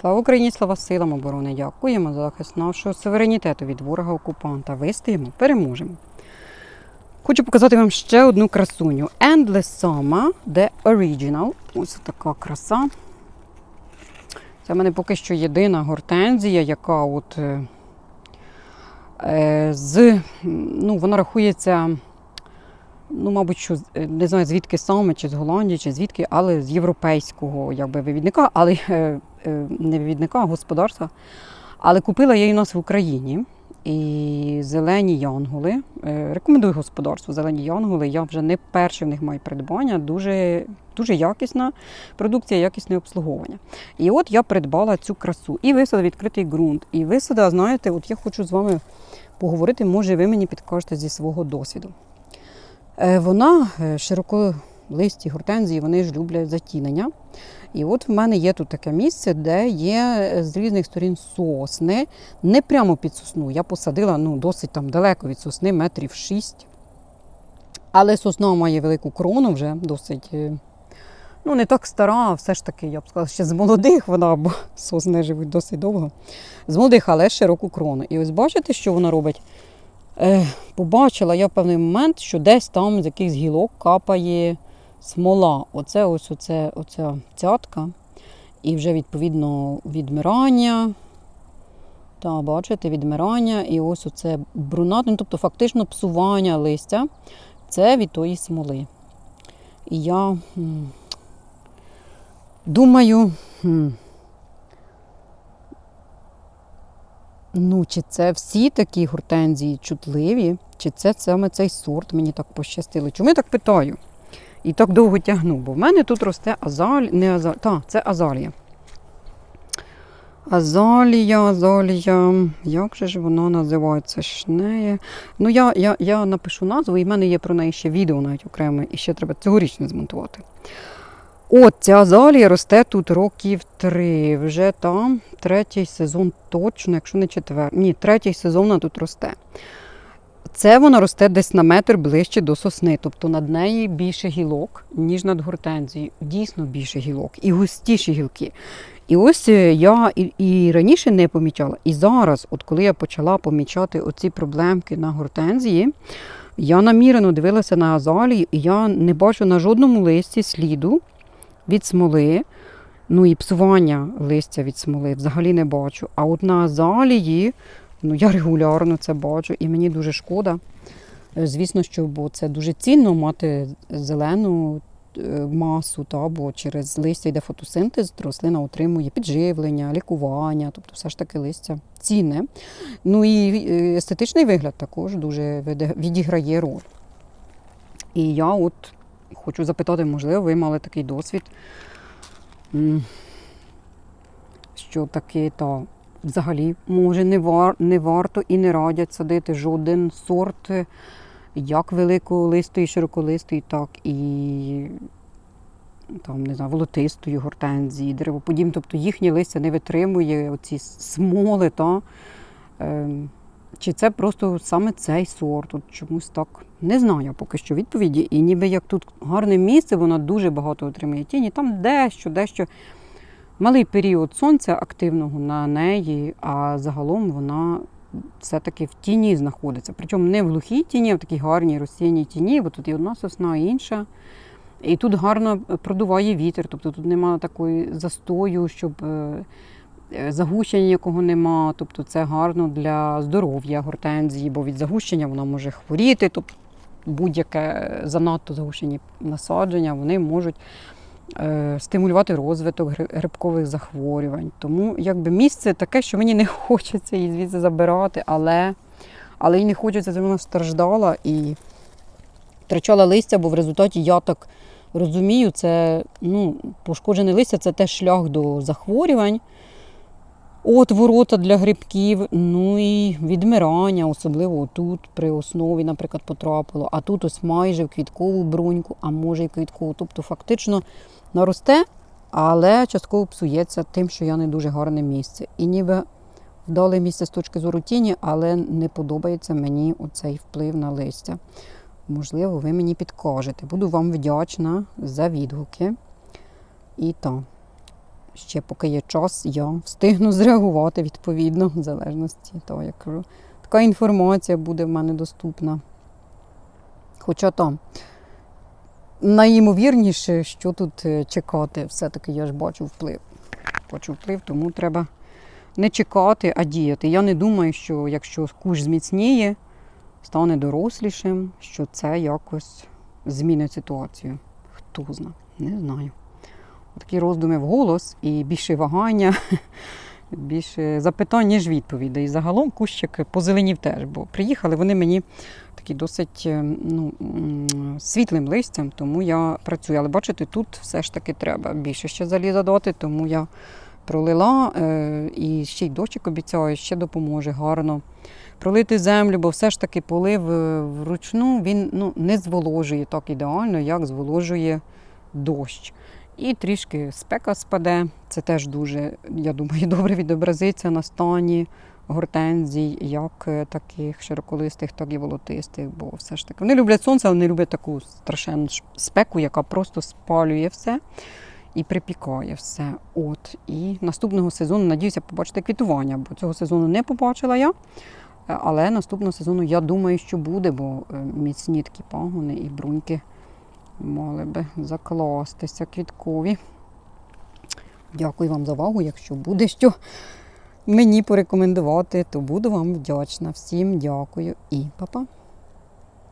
Слава Україні, слава силам оборони! Дякуємо за захист нашого суверенітету від ворога окупанта. Вистоїмо, переможемо. Хочу показати вам ще одну красуню. Endless Summer, The Original. Ось така краса. Це в мене поки що єдина гортензія, яка от е, е, з, ну, вона рахується, ну, мабуть, що е, не знаю звідки саме, чи з Голландії, чи звідки, але з європейського якби, вивідника, але е, е, не вивідника, а господарства. Але купила я її у нас в Україні. І зелені янголи. Рекомендую господарству зелені янголи. Я вже не перше в них маю придбання. Дуже, дуже якісна продукція, якісне обслуговування. І от я придбала цю красу і висадила відкритий ґрунт. І висадила, знаєте, от я хочу з вами поговорити, може, ви мені підкажете зі свого досвіду. Е, Вона е, широколисті гортензії, вони ж люблять затінення. І от в мене є тут таке місце, де є е, з різних сторін сосни, не прямо під сосну. Я посадила ну, досить там далеко від сосни, метрів 6. Але сосна має велику крону вже досить. Ну, не так стара, все ж таки, я б сказала, ще з молодих вона, бо сосни живуть досить довго. З молодих, але широку крону. І ось бачите, що вона робить? Е, побачила я в певний момент, що десь там з якихось гілок капає смола. Оце ось оце, оця цятка. І вже відповідно відмирання. Та, бачите, відмирання. І ось оце брунат, ну, тобто фактично псування листя. Це від тої смоли. І я думаю, ну, чи це всі такі гортензії чутливі, чи це саме цей сорт мені так пощастило. Чому я так питаю? І так довго тягну, бо в мене тут росте азаль, не азаль, та, це азалія. Азалія, азалія, як же ж вона називається? Шнеє. Ну, я, я, я напишу назву, і в мене є про неї ще відео навіть окреме, і ще треба цьогорічне змонтувати. От ця азалія росте тут років три. Вже там третій сезон точно, якщо не четвертий. Ні, третій сезон тут росте. Це вона росте десь на метр ближче до сосни, тобто над неї більше гілок, ніж над гортензією. Дійсно більше гілок і густіші гілки. І ось е, я і, і раніше не помічала, і зараз, от коли я почала помічати оці проблемки на гортензії, я намірено дивилася на азалію, і я не бачу на жодному листі сліду від смоли. Ну і псування листя від смоли взагалі не бачу. А от на азалії, ну я регулярно це бачу, і мені дуже шкода. Е, Звісно, що бо це дуже цінно мати зелену е, масу, та, бо через листя йде фотосинтез, рослина отримує підживлення, лікування, тобто все ж таки листя цінне. Ну і е, естетичний вигляд також дуже відіграє роль. І я от хочу запитати, можливо, ви мали такий досвід, що таки та взагалі може не, вар, не варто і не радять садити жоден сорт, е, як великолистої, широколистої, так і там, не знаю, волотистої гортензії, деревоподібні. Тобто їхнє листя не витримує оці смоли. Та, Ем, чи це просто саме цей сорт? От чомусь так не знаю поки що відповіді. І ніби як тут гарне місце, вона дуже багато отримує тіні. Там дещо, дещо малий період сонця активного на неї, а загалом вона все-таки в тіні знаходиться. Причому не в глухій тіні, а в такій гарній розсінній тіні, бо тут і одна сосна, і інша. І тут гарно продуває вітер, тобто тут немає такої застою, щоб е, загущення якого нема. Тобто це гарно для здоров'я гортензії, бо від загущення вона може хворіти. Тобто будь-яке занадто загущені насадження вони можуть е, стимулювати розвиток грибкових захворювань. Тому якби місце таке, що мені не хочеться її звідси забирати, але, але й не хочеться, щоб вона страждала і втрачала листя, бо в результаті я так розумію, це ну, пошкоджене листя це теж шлях до захворювань. От ворота для грибків, ну і відмирання, особливо тут при основі, наприклад, потрапило. А тут ось майже в квіткову бруньку, а може і квіткову. Тобто фактично наросте, але частково псується тим, що я не дуже гарне місце. І ніби вдале місце з точки зору тіні, але не подобається мені оцей вплив на листя. Можливо, ви мені підкажете. Буду вам вдячна за відгуки. І так. Ще поки є час, я встигну зреагувати відповідно, в залежності того, як кажу. Така інформація буде в мене доступна. Хоча там найімовірніше, що тут е, чекати, все-таки я ж бачу вплив. Бачу вплив, тому треба не чекати, а діяти. Я не думаю, що якщо куш зміцніє, стане дорослішим, що це якось змінить ситуацію. Хто знає, не знаю. Такі роздуми вголос і більше вагання, більше запитань, ніж відповідей. І загалом кущик позеленів теж, бо приїхали вони мені такі досить е, ну, світлим листям, тому я працюю. Але бачите, тут все ж таки треба більше ще заліза дати, тому я пролила е, і ще й дощик обіцяю, ще допоможе гарно. Пролити землю, бо все ж таки полив е, вручну він ну, не зволожує так ідеально, як зволожує дощ. І трішки спека спаде. Це теж дуже, я думаю, добре відобразиться на стані гортензій, як е, таких широколистих, так і волотистих. Бо все ж таки вони люблять сонце, але не люблять таку страшенну спеку, яка просто спалює все і припікає все. От. І наступного сезону, надіюся, побачити квітування, бо цього сезону не побачила я. Е, Але наступного сезону я думаю, що буде, бо е, міцні такі пагони і бруньки мали би закластися квіткові. Дякую вам за увагу. Якщо буде що мені порекомендувати, то буду вам вдячна. Всім дякую і па-па.